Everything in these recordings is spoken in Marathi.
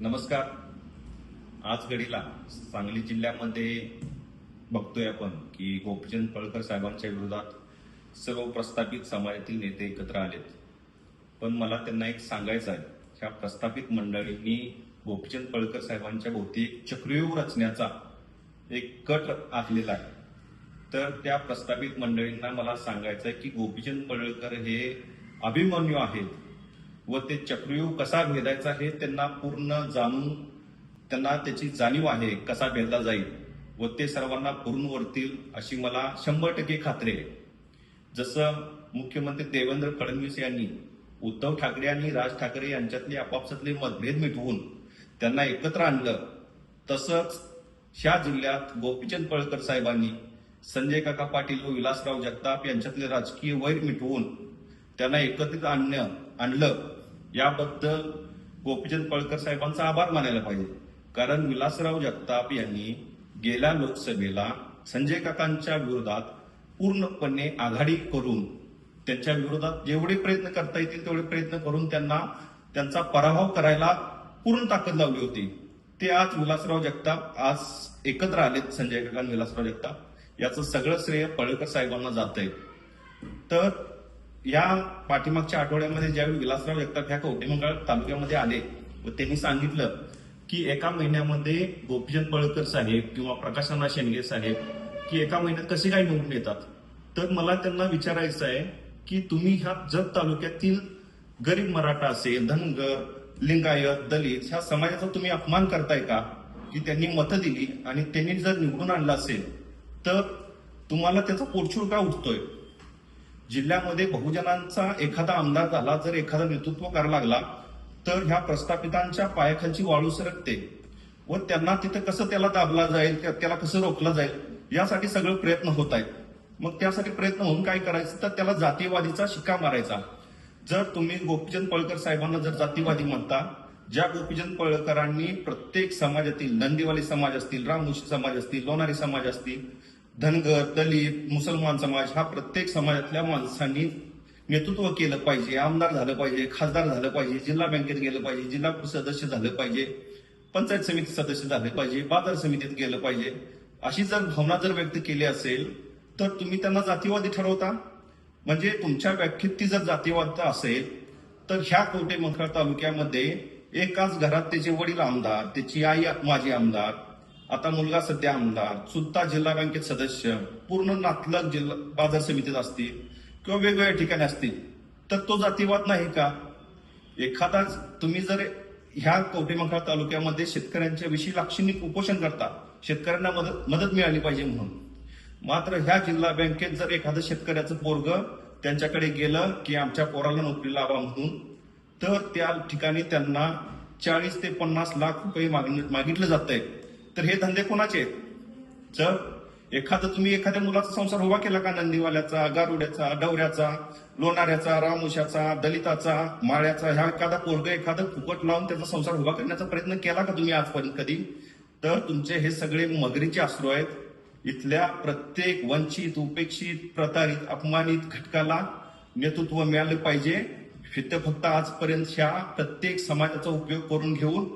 नमस्कार. आज घडीला सांगली जिल्ह्यामध्ये बघतोय आपण की गोपीचंद पळकर साहेबांच्या विरोधात सर्व प्रस्थापित समाजातील नेते एकत्र आलेत. पण मला त्यांना एक सांगायचं आहे. ह्या प्रस्थापित मंडळींनी गोपीचंद पळकर साहेबांच्या भोवती एक चक्रव्यूह रचण्याचा एक कट आखलेला आहे. तर त्या प्रस्थापित मंडळींना मला सांगायचं आहे की गोपीचंद पडळकर हे अभिमन्यू आहेत. व ते चक्रव्यूह कसा भेदायचा हे त्यांना पूर्ण जाणून त्यांना त्याची जाणीव आहे कसा भेदला जाईल. व ते सर्वांना पूर्ण वरतील अशी मला शंभर टक्के खात्री आहे. जसं मुख्यमंत्री देवेंद्र फडणवीस यांनी उद्धव ठाकरे आणि राज ठाकरे यांच्यातले आपापसातले मतभेद मिटवून त्यांना एकत्र आणलं. तसंच ह्या जिल्ह्यात गोपीचंद पळकर साहेबांनी संजय काका पाटील व विलासराव जगताप यांच्यातले राजकीय वैर मिटवून त्यांना एकत्रित आणणं आणलं याबद्दल गोपीचंद पळकर साहेबांचा आभार मानायला पाहिजे. कारण विलासराव जगताप यांनी गेल्या लोकसभेला संजय काकांच्या विरोधात पूर्णपणे आघाडी करून त्यांच्या विरोधात जेवढे प्रयत्न करता येतील तेवढे प्रयत्न करून त्यांना त्यांचा पराभव करायला पूर्ण ताकद लावली होती. ते आज विलासराव जगताप आज एकत्र आलेत संजय काका विलासराव जगताप. याचं सगळं श्रेय पळकर साहेबांना जात आहे तर या पाठीमागच्या आठवड्यामध्ये ज्यावेळी विलासराव जगताप ह्या कवटेमंगळ तालुक्यामध्ये आले व त्यांनी सांगितलं की एका महिन्यामध्ये गोपीचंद बळकर साहेब किंवा प्रकाशना शेंडगे साहेब की एका महिन्यात कसे काय निवडून येतात? तर मला त्यांना विचारायचं आहे की तुम्ही ह्या जत तालुक्यातील गरीब मराठा असेल धनगर लिंगायत दलित ह्या समाजाचा तुम्ही अपमान करताय का? की त्यांनी मतं दिली आणि त्यांनी जर निवडून आणलं असेल तर तुम्हाला त्याचा पोटछूड का उठतोय? जिल्ह्यामध्ये बहुजनांचा एखादा आमदार झाला जर एखादा नेतृत्व करायला लागला तर ह्या प्रस्थापितांच्या पायाखालची वाळू सरकते. व त्यांना तिथं कसं त्याला दाबला जाईल त्या- त्याला कसं रोखलं जाईल यासाठी सगळे प्रयत्न होत आहेत. मग त्यासाठी प्रयत्न होऊन काय करायचं? तर त्याला जातीवादीचा शिक्का मारायचा. जर तुम्ही गोपीचंद पळकर साहेबांना जर जातीवादी म्हणता ज्या गोपीचंद पळकरांनी प्रत्येक समाजातील नंदीवाली समाज असतील राममुशी समाज असतील लोणारी समाज असतील धनगर दलित मुसलमान समाज हा प्रत्येक समाजातल्या माणसांनी नेतृत्व केलं पाहिजे आमदार झालं पाहिजे खासदार झालं पाहिजे जिल्हा बँकेत गेलं पाहिजे जिल्हा सदस्य झालं पाहिजे पंचायत समिती सदस्य झाले पाहिजे बाजार समितीत गेलं पाहिजे. अशी जर भावना जर व्यक्त केली असेल तर तुम्ही त्यांना जातीवादी ठरवता? म्हणजे तुमच्या व्याख्येत ती जर जातीवाद असेल तर ह्या कोटे मंखळ तालुक्यामध्ये एकाच घरात त्याचे वडील आमदार त्याची आई माजी आमदार आता मुलगा सध्या आमदार सुद्धा जिल्हा बँकेत सदस्य पूर्ण नातलग जिल्हा बाजार समितीत असतील किंवा वेगवेगळ्या ठिकाणी असतील तर तो जातीवाद नाही का? एखादा तुम्ही जर ह्या कवटेमंखळ तालुक्यामध्ये शेतकऱ्यांच्या विषयी लाक्षणिक उपोषण करता शेतकऱ्यांना मदत मदत मिळाली पाहिजे म्हणून. मात्र ह्या जिल्हा बँकेत जर एखादं शेतकऱ्याचं पोरग त्यांच्याकडे गेलं की आमच्या पोराला नोकरी लावा म्हणून तर त्या ठिकाणी त्यांना चाळीस ते पन्नास लाख रुपये मागणी मागितलं जात आहे तर हे धंदे कोणाचे आहेत? जर एखादं तुम्ही एखाद्या मुलाचा संसार उभा केला का? नंदीवाल्याचा गारुड्याचा डवऱ्याचा लोणाऱ्याचा रामुशाचा दलिताचा माळ्याचा? ह्या एखादा पोरग एखादं फुकट लावून त्याचा संसार उभा करण्याचा प्रयत्न केला का तुम्ही आजपर्यंत कधी? तर तुमचे हे सगळे मगरीचे अश्रू आहेत. इथल्या प्रत्येक वंचित उपेक्षित प्रतारित अपमानित घटकाला नेतृत्व मिळालं पाहिजे. फित फक्त आजपर्यंत ह्या प्रत्येक समाजाचा उपयोग करून घेऊन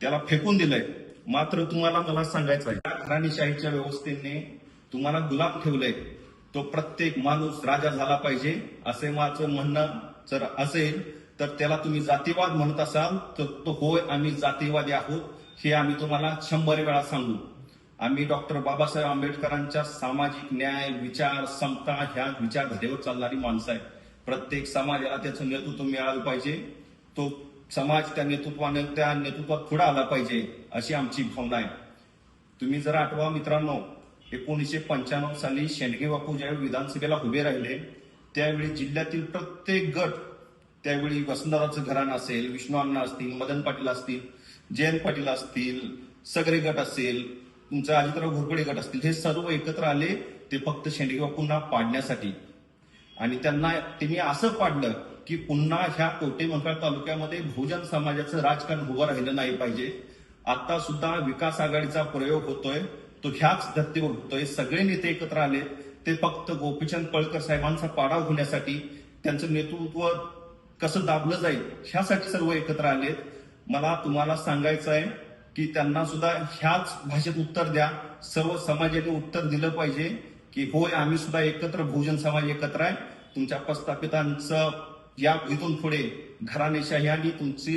त्याला फेकून दिलंय. मात्र तुम्हाला मला सांगायचं आहे या घराणीशाहीच्या व्यवस्थेने तुम्हाला गुलाब ठेवलंय. तो प्रत्येक माणूस राजा झाला पाहिजे असे माझं म्हणणं जर असेल तर त्याला तुम्ही जातीवाद म्हणत असाल तर तो होय आम्ही जातीवादी आहोत हे आम्ही तुम्हाला शंभर वेळा सांगू. आम्ही डॉक्टर बाबासाहेब आंबेडकरांच्या सामाजिक न्याय विचार समता ह्या विचारधारेवर चालणारी माणसं आहे प्रत्येक समाजाला त्याचं नेतृत्व मिळालं पाहिजे. तो समाज त्या नेतृत्वाने त्या नेतृत्वात पुढे आला पाहिजे अशी आमची भावना आहे. तुम्ही जर आठवा मित्रांनो एकोणीसशे पंच्याण्णव साली शेंडगे बापू ज्यावेळी विधानसभेला उभे राहिले त्यावेळी जिल्ह्यातील प्रत्येक गट त्यावेळी वसंतरावचं घराणं असेल विष्णू अण्णा असतील मदन पाटील असतील जयंत पाटील असतील सगळे गट असेल तुमचा अजितराव घोरपडे गट असतील हे सर्व एकत्र आले ते फक्त शेंडगे बापूंना पाडण्यासाठी. आणि त्यांना त्यांनी असं पाडलं की पुन्हा ह्या कोटे मंकाळ तालुक्यामध्ये बहुजन समाजाचं राजकारण उभं राहिलं नाही पाहिजे. आता सुद्धा विकास आघाडीचा प्रयोग होतोय तो ह्याच धर्तीवर होतोय. सगळे नेते एकत्र आले ते फक्त गोपीचंद पळकर साहेबांचा पाडाव होण्यासाठी त्यांचं नेतृत्व कसं दाबलं जाईल ह्यासाठी सर्व एकत्र आलेत मला तुम्हाला सांगायचं आहे की त्यांना सुद्धा ह्याच भाषेत उत्तर द्या. सर्व समाजाने उत्तर दिलं पाहिजे की होय आम्ही सुद्धा एकत्र बहुजन समाज एकत्र आहे. तुमच्या प्रस्थापितांचं या इथून पुढे घराणेशाही आणि तुमची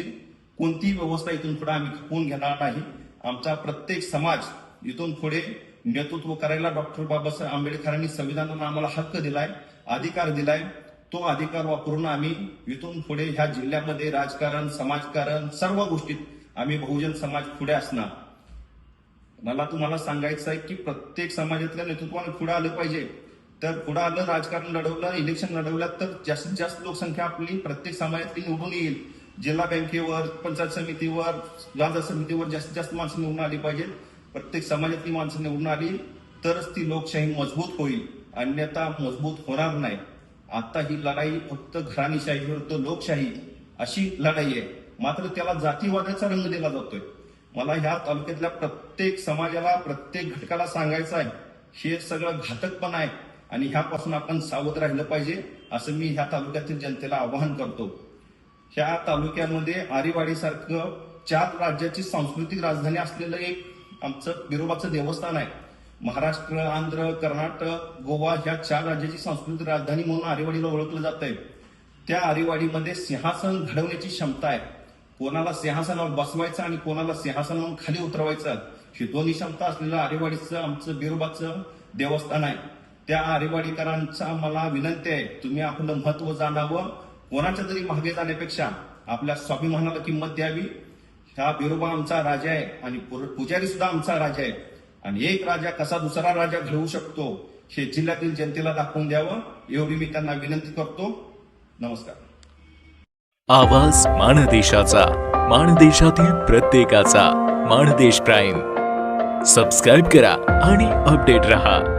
कोणतीही व्यवस्था इथून पुढे आम्ही खपवून घेणार नाही. आमचा प्रत्येक समाज इथून पुढे नेतृत्व करायला डॉक्टर बाबासाहेब आंबेडकरांनी संविधानानं आम्हाला हक्क दिलाय अधिकार दिलाय. तो अधिकार वापरून आम्ही इथून पुढे ह्या जिल्ह्यामध्ये राजकारण समाजकारण सर्व गोष्टीत आम्ही बहुजन समाज पुढे असणार. मला तुम्हाला सांगायचं आहे की प्रत्येक समाजातल्या नेतृत्वाने पुढे आलं पाहिजे. तर पुढे आलं राजकारण लढवलं इलेक्शन लढवलं तर जास्तीत जास्त लोकसंख्या आपली प्रत्येक समाजातली निवडून येईल. जिल्हा बँकेवर पंचायत समितीवर गांजा समितीवर जास्तीत जास्त माणसं निवडून आली पाहिजेत प्रत्येक समाजातली माणसं निवडून आली तरच ती लोकशाही मजबूत होईल. अन्यथा मजबूत होणार नाही. आता ही लढाई फक्त घराणीशाही विरुद्ध लोकशाही अशी लढाई आहे. मात्र त्याला जातीवादाचा रंग दिला जातोय. मला ह्या तालुक्यातल्या प्रत्येक समाजाला प्रत्येक घटकाला सांगायचं आहे. हे सगळं घातकपण आहे. आणि ह्यापासून आपण सावध राहिलं पाहिजे असं मी ह्या तालुक्यातील जनतेला आवाहन करतो. ह्या तालुक्यामध्ये आरीवाडी सारखं चार राज्याची सांस्कृतिक राजधानी असलेलं एक आमचं बिरोबाचं देवस्थान आहे. महाराष्ट्र आंध्र कर्नाटक गोवा ह्या चार राज्याची सांस्कृतिक राजधानी म्हणून आरेवाडीला ओळखलं जात आहे. त्या आरेवाडीमध्ये सिंहासन घडवण्याची क्षमता आहे. कोणाला सिंहासनावर बसवायचं आणि कोणाला सिंहासनावरून खाली उतरवायचं ही दोन्ही क्षमता असलेलं आरेवाडीचं आमचं बिरोबाचं देवस्थान आहे. त्या आरेवाडीकरांचा मला विनंती आहे तुम्ही आपलं महत्त्व जाणावं. कोणाच्या तरी मागे जाण्यापेक्षा आपल्या स्वाभिमानाला किंमत द्यावी. हा बिरोबा आमचा राजा आहे आणि पुजारी सुद्धा आमचा राजा आहे. आणि एक राजा कसा दुसरा राजा घडवू शकतो हे जिल्ह्यातील जनतेला दाखवून द्यावं एवढी मी त्यांना विनंती करतो. नमस्कार. आवाज माणदेशाचा माणदेशातील प्रत्येकाचा माणदेश प्राईम. सबस्क्राईब करा आणि अपडेट रहा.